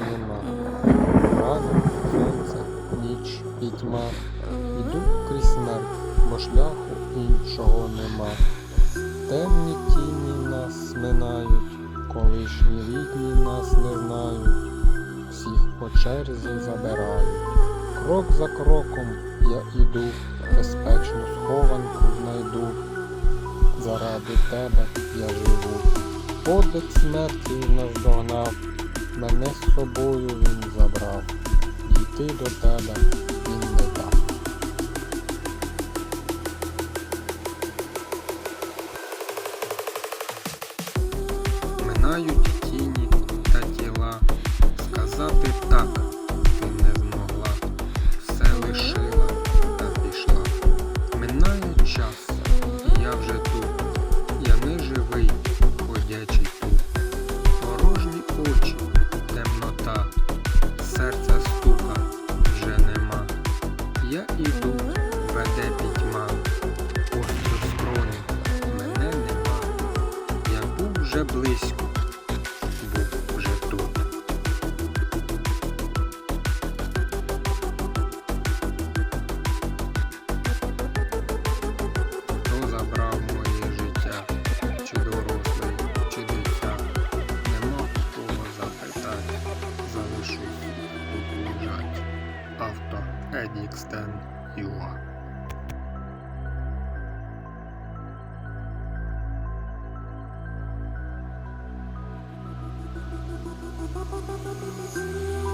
нема. разом, сонце, ніч, пітьма. Іду крізь смерть, бо шляху іншого нема. Темні тіні нас минають, колишні рідні нас не знають. Всіх по черзі забирають. Крок за кроком я іду, безпечну схованку знайду. Заради тебе я живу. Подих смерті наздогнав мене з собою він забрав. Дійти до тебе він не дав. Минають тіні та тіла, сказати так не змогла, все лишила та пішла. Минає час, я вже тут, я не живий, ходячий Я іду, веде пітьма, ось у скроні мене нема. Я був вже близько, був вже тут. Хто забрав моє життя, чи дорослий, чи дитя, нема кого запитати, залишусь тут лежать. addicts than you are.